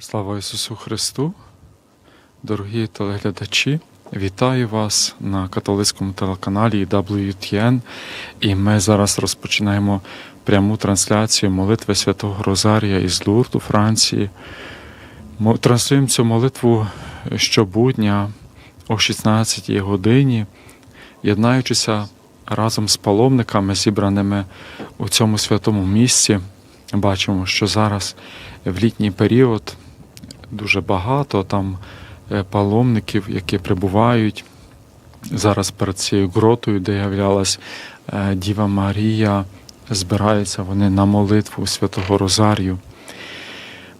Слава Ісусу Христу! Дорогі телеглядачі! Вітаю вас на католицькому телеканалі WTN. І ми зараз розпочинаємо пряму трансляцію молитви Святого Розарія із Лурду, Франції. Мо- Транслюємо цю молитву щобудня о 16 годині, єднаючися разом з паломниками, зібраними у цьому святому місці. Бачимо, що зараз в літній період дуже багато там е, паломників, які прибувають зараз перед цією гротою, де являлась е, Діва Марія. Збираються вони на молитву Святого Розарію.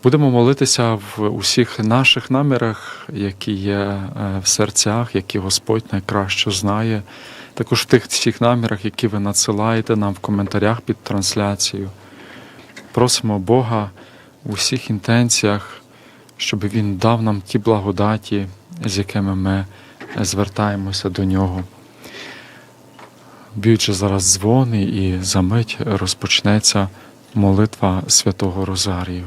Будемо молитися в усіх наших намірах, які є е, в серцях, які Господь найкраще знає. Також в тих всіх намірах, які ви надсилаєте нам в коментарях під трансляцією. Просимо Бога в усіх інтенціях, щоб Він дав нам ті благодаті, з якими ми звертаємося до Нього. Б'ючи зараз дзвони, і за мить розпочнеться молитва Святого Розарію.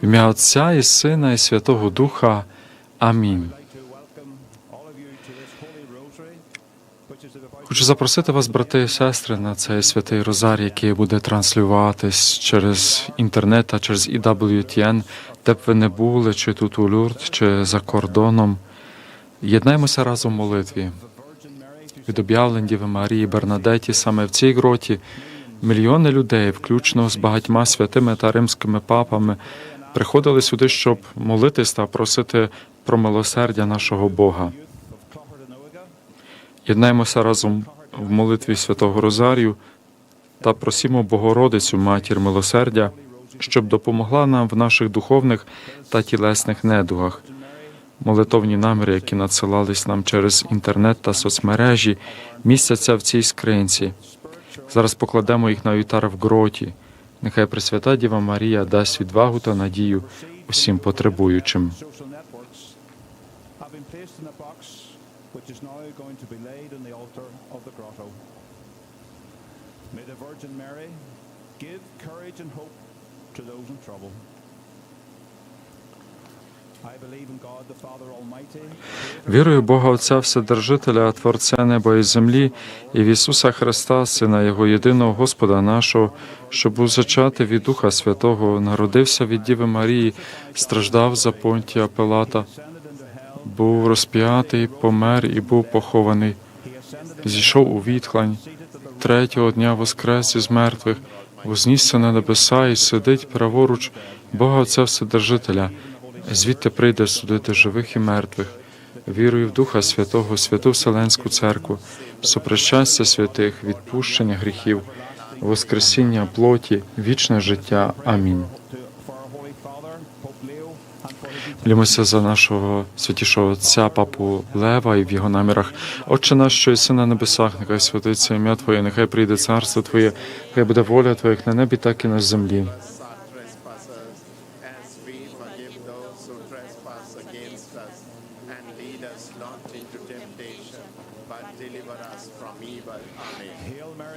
В ім'я Отця і Сина, і Святого Духа. Амінь. Хочу запросити вас, брати і сестри, на цей святий Розар, який буде транслюватись через інтернет та через EWTN, де б ви не були, чи тут у Люрд, чи за кордоном. Єднаймося разом в молитві. Від об'явлень Марії Бернадеті саме в цій гроті мільйони людей, включно з багатьма святими та римськими папами, приходили сюди, щоб молитись та просити про милосердя нашого Бога. Єднаймося разом в молитві Святого Розарію та просімо Богородицю, матір милосердя, щоб допомогла нам в наших духовних та тілесних недугах. Молитовні наміри, які надсилались нам через інтернет та соцмережі, містяться в цій скринці. Зараз покладемо їх на вівтар в гроті. Нехай Пресвята Діва Марія дасть відвагу та надію усім потребуючим. Virgin Mary give courage and hope to those in trouble. Вірую Бога Отця Вседержителя, Творця неба і землі, і в Ісуса Христа, Сина Його єдиного Господа нашого, що був зачатий від Духа Святого, народився від Діви Марії, страждав за понтія Пилата, був розп'ятий, помер і був похований. Зійшов у відхлань, третього дня воскрес із мертвих, вознісся на небеса і сидить праворуч Бога Отця Вседержителя, звідти прийде судити живих і мертвих. Вірую в Духа Святого, Святу Вселенську Церкву, супрощастя святих, відпущення гріхів, воскресіння плоті, вічне життя. Амінь. Молімося за нашого святішого Отця, папу Лева і в його намірах. Отче наш, що єси на небесах, нехай святиться ім'я Твоє, нехай прийде царство Твоє, нехай буде воля Твоя, як на небі, так і на землі. Into temptation, but deliver us from evil. Amen.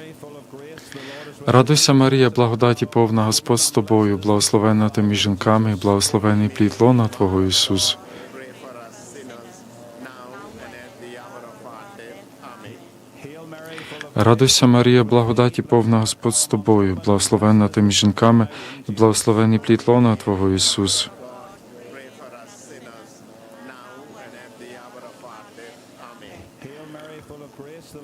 Радуйся, Марія, благодаті повна Господь з тобою, благословенна ти між жінками, благословений плід лона Твого Ісус. Радуйся, Марія, благодаті повна Господь з тобою, благословенна ти між жінками, і благословений плід лона Твого Ісус.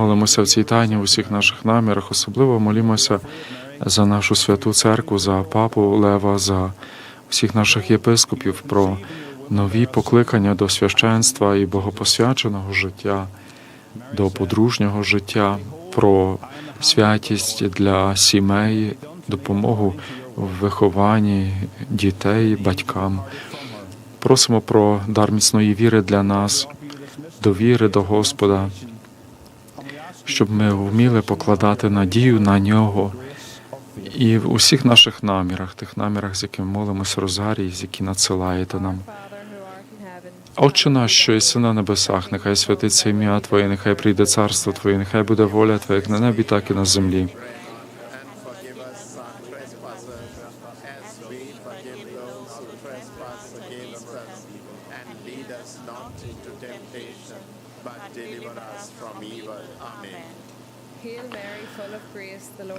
Молимося в цій тайні в усіх наших намірах, особливо молімося за нашу святу церкву, за папу Лева, за всіх наших єпископів, про нові покликання до священства і богопосвяченого життя, до подружнього життя, про святість для сімей, допомогу в вихованні дітей, батькам. Просимо про дар міцної віри для нас, довіри до Господа, щоб ми вміли покладати надію на нього і в усіх наших намірах, тих намірах, з якими молимося розарії, з які надсилаєте нам. Отче наш, що єси на небесах, нехай святиться ім'я Твоє, нехай прийде царство Твоє, нехай буде воля Твоя, як на небі, так і на землі. and forgive us our trespasses, as we forgive those who trespass against us. And lead us not into temptation, but deliver us from evil. Amen. Hail Mary, full of grace, the Lord is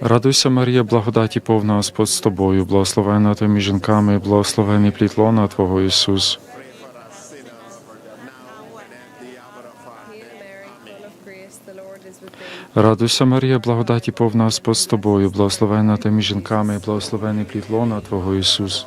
Радуйся, Марія, благодаті повна Господь з тобою, благословена ти між жінками, благословений плід лона Твого Ісус. Радуйся, Марія, благодаті повна Господь з тобою, благословена ти між жінками, благословений плід лона Твого Ісус.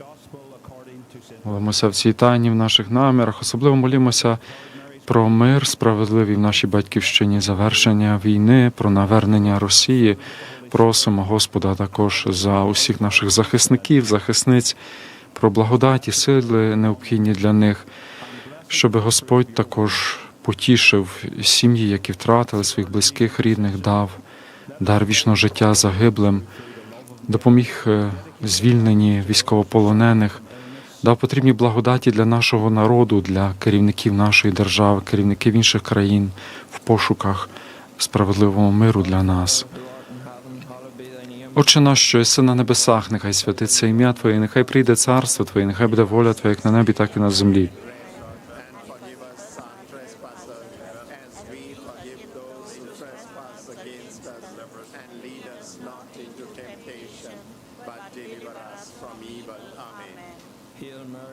Молимося в цій тайні в наших намірах. Особливо молімося про мир справедливий в нашій батьківщині, завершення війни, про навернення Росії. Просимо Господа також за усіх наших захисників, захисниць, про благодаті, сили необхідні для них, щоб Господь також потішив сім'ї, які втратили своїх близьких, рідних, дав дар вічного життя загиблим, допоміг е, звільненні військовополонених, дав потрібні благодаті для нашого народу, для керівників нашої держави, керівників інших країн в пошуках справедливого миру для нас. Отче наш, що єси на небесах, нехай святиться ім'я Твоє, нехай прийде царство Твоє, нехай буде воля Твоя як на небі, так і на землі. And forgive us our trespasses, as we forgive those who trespass against us. And lead us not into temptation, but deliver us from evil. Amen. Hail Mary, full of grace, the Lord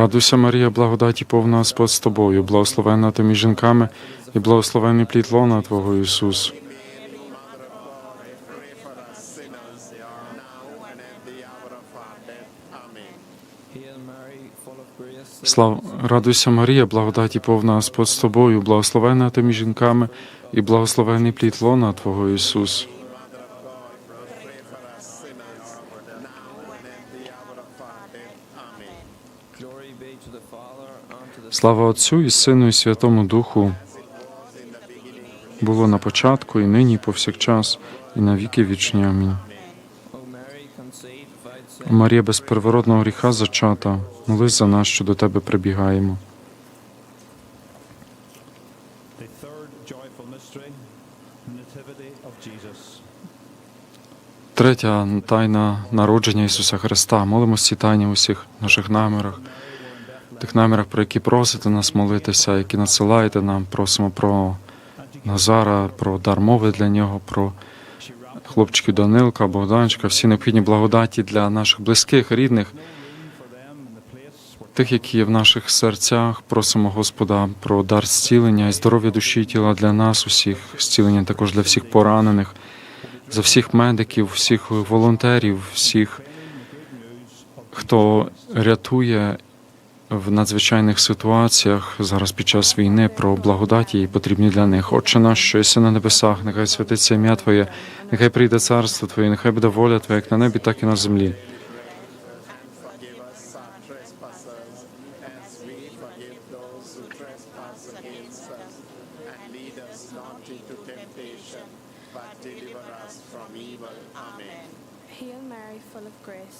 Радуйся, Марія, благодаті повна Господь з тобою, благословена ти між жінками, і благословений плід лона Твого Ісус. Слав, радуйся, Марія, благодаті повна Господь з тобою, благословена ти між жінками, і благословений плід лона Твого Ісус. Слава Отцю і Сину, і Святому Духу, було на початку, і нині, і повсякчас, і на віки вічні. Амінь. Марія без первородного гріха зачата, молись за нас, що до тебе прибігаємо. Третя тайна народження Ісуса Христа. Молимося ці тайні у всіх наших намірах, тих намірах, про які просите нас молитися, які надсилаєте нам. Просимо про Назара, про дар мови для нього, про хлопчиків Данилка, Богданчика, всі необхідні благодаті для наших близьких, рідних, тих, які є в наших серцях. Просимо Господа про дар зцілення і здоров'я душі і тіла для нас, усіх, зцілення також для всіх поранених, за всіх медиків, всіх волонтерів, всіх, хто рятує в надзвичайних ситуаціях зараз під час війни про благодаті, і потрібні для них. Отче наш, що єси на небесах, нехай святиться ім'я Твоє, нехай прийде царство Твоє, нехай буде воля Твоя, як на небі, так і на землі. Forgive us our trespasses, as we forgive those who trespass against us. And lead us not into temptation, but deliver us from evil. Amen. Hail Mary, full of grace,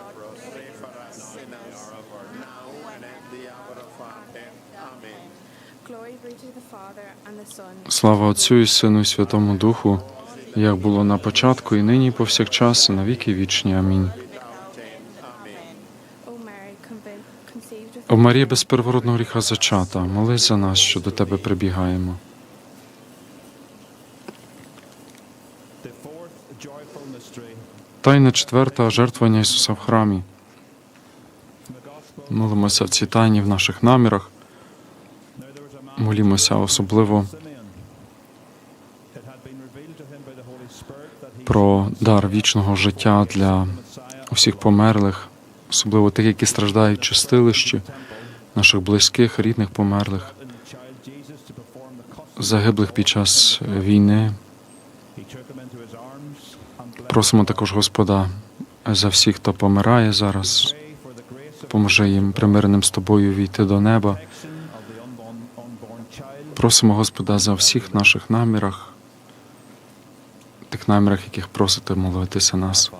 Слава Отцю і Сину і Святому Духу, як було на початку, і нині, і повсякчас, і на віки вічні. Амінь. О Марія без первородного гріха зачата, молись за нас, що до тебе прибігаємо. Тайна четверта жертвування Ісуса в храмі. Молимося в цій тайні в наших намірах. Молімося особливо дар вічного життя для усіх померлих, особливо тих, які страждають чистилищі, наших близьких, рідних померлих, загиблих під час війни. Просимо також Господа за всіх, хто помирає зараз. Поможе їм примиреним з тобою війти до неба. Просимо Господа за всіх наших намірах, тих намірах, яких просите молитися нас.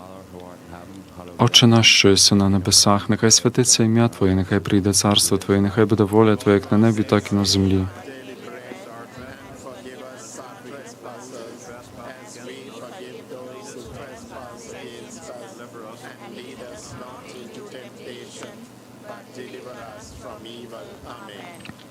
Отче наш, що єси на небесах, нехай святиться ім'я Твоє, нехай прийде царство Твоє, нехай буде воля Твоя, як на небі, так і на землі. Amen.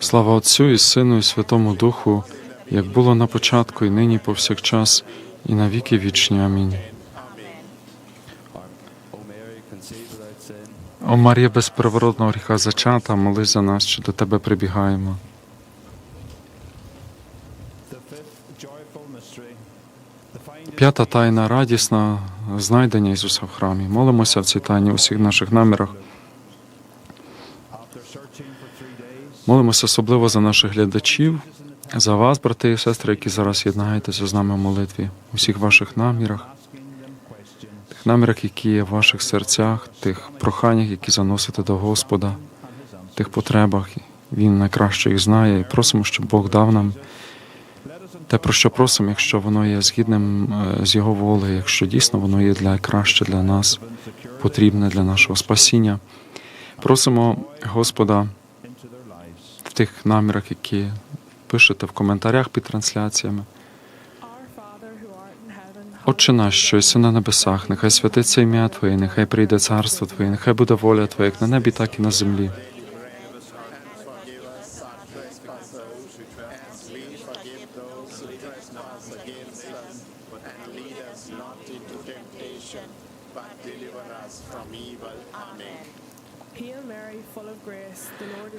Слава Отцю і Сину, і Святому Духу, як було на початку, і нині, повсякчас, і на віки вічні. Амінь. О Марія без переворотного гріха зачата, молись за нас, що до тебе прибігаємо. П'ята тайна радісна знайдення Ісуса в храмі. Молимося в цій тайні у всіх наших намірах. Молимося особливо за наших глядачів, за вас, брати і сестри, які зараз єднаєтеся з нами в молитві, у всіх ваших намірах, тих намірах, які є в ваших серцях, тих проханнях, які заносите до Господа, тих потребах. Він найкраще їх знає, і просимо, щоб Бог дав нам те, про що просимо, якщо воно є згідним е, з Його волею, якщо дійсно воно є для краще для нас, потрібне для нашого спасіння. Просимо Господа into their lives. в тих намірах, які пишете в коментарях під трансляціями. Отче наш, що єси на небесах, нехай святиться ім'я Твоє, нехай прийде царство Твоє, нехай буде воля Твоя, як на небі, так і на землі. Forgive us our trespasses, as we forgive those who trespass against us. And lead us not into temptation, but deliver us from evil. Amen. Hail Mary, full of grace, the Lord is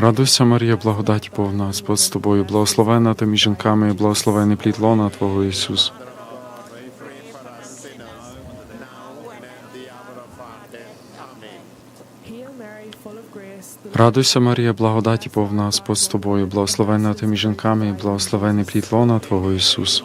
Радуйся, Марія, благодаті повна, Господь з тобою, благословенна ти між жінками, і благословений плід лона Твого Ісус. Радуйся, Марія, благодаті повна, Господь з тобою, благословенна ти між жінками, і благословений плід лона Твого Ісус.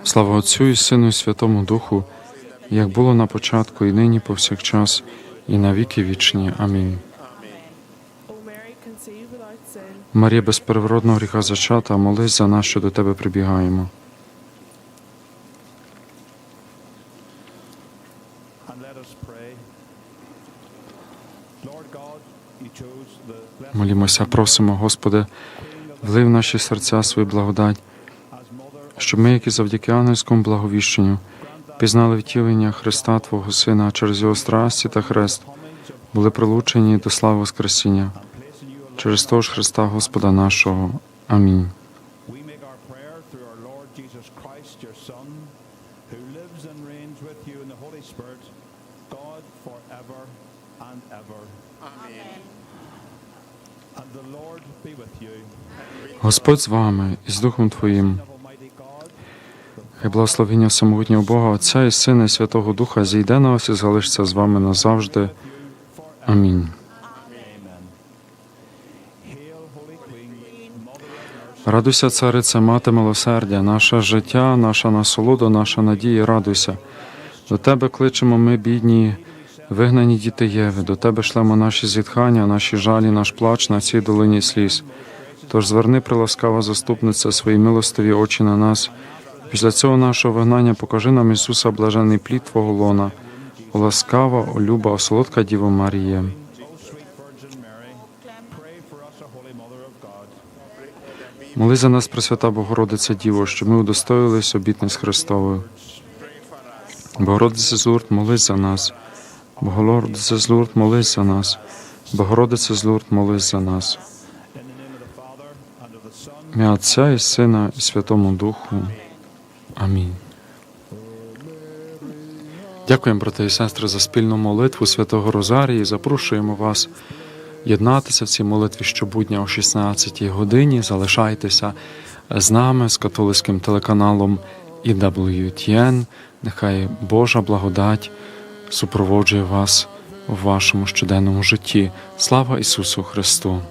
Слава Отцю і Сину, і Святому Духу, як було на початку, і нині, повсякчас, і на віки вічні. Амінь. Марія без первородного гріха зачата, молись за нас, що до тебе прибігаємо. Молімося, просимо, Господи, влив в наші серця свою благодать, щоб ми, які завдяки ангельському благовіщенню, пізнали втілення Христа Твого Сина а через Його страсті та хрест, були прилучені до слави Воскресіння. Через того ж Христа Господа нашого. Амінь. Господь з вами і з Духом Твоїм. Хай благословення самогутнього Бога, Отця і Сина, і Святого Духа зійде на вас і залишиться з вами назавжди. Амінь. Радуйся, царице, мати милосердя, наше життя, наша насолода, наша надія, радуйся. До тебе кличемо ми, бідні, вигнані діти Єви, до тебе шлемо наші зітхання, наші жалі, наш плач на цій долині сліз. Тож зверни, приласкава заступниця, свої милостиві очі на нас. Після цього нашого вигнання покажи нам Ісуса, блажений плід Твого лона, ласкава, о люба, о солодка Діво Марія. Моли за нас, Пресвята Богородиця Діво, щоб ми удостоїлись обітниць Христової. Богородиця з молись за нас. Богородиця з Лурд, молись за нас. Богородиця з Лурд, молись за нас. Ім'я Отця і Сина, і Святому Духу. Амінь. Дякуємо, брати і сестри, за спільну молитву Святого Розарії. Запрошуємо вас єднатися в цій молитві щобудня о 16 годині. Залишайтеся з нами, з католицьким телеканалом EWTN. Нехай Божа благодать супроводжує вас у вашому щоденному житті. Слава Ісусу Христу!